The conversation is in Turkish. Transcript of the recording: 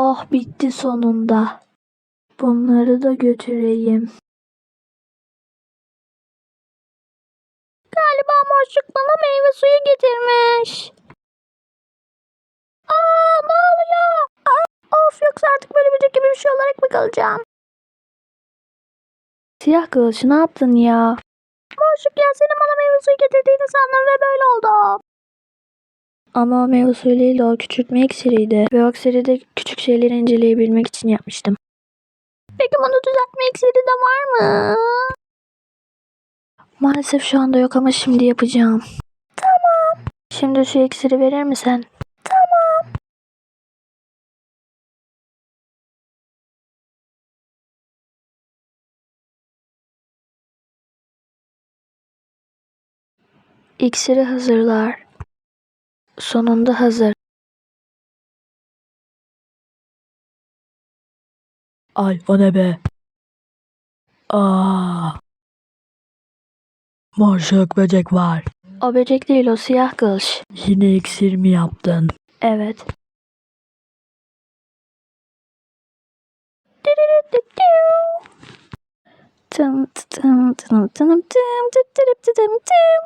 Oh bitti sonunda. Bunları da götüreyim. Galiba Morçuk bana meyve suyu getirmiş. Aa ne oluyor? Aa, of yoksa artık böyle böcek gibi bir şey olarak mı kalacağım? Siyah kılıç ne yaptın ya? Morçuk ya senin bana meyve suyu getirdiğini sandım ve böyle oldu. Ama meyve suyu değil de o küçültme iksiriydi. Ve o iksiri de küçük şeyleri inceleyebilmek için yapmıştım. Peki bunu düzeltme iksiri de var mı? Maalesef şu anda yok ama şimdi yapacağım. Tamam. Şimdi şu iksiri verir misin? Tamam. İksiri hazırlar. Sonunda hazır. Ay o ne be? Aa. Morşok böcek var. O böcek değil o siyah kılıç. Yine iksir mi yaptın? Evet. Tım tım tım tım tım tım tım tım tım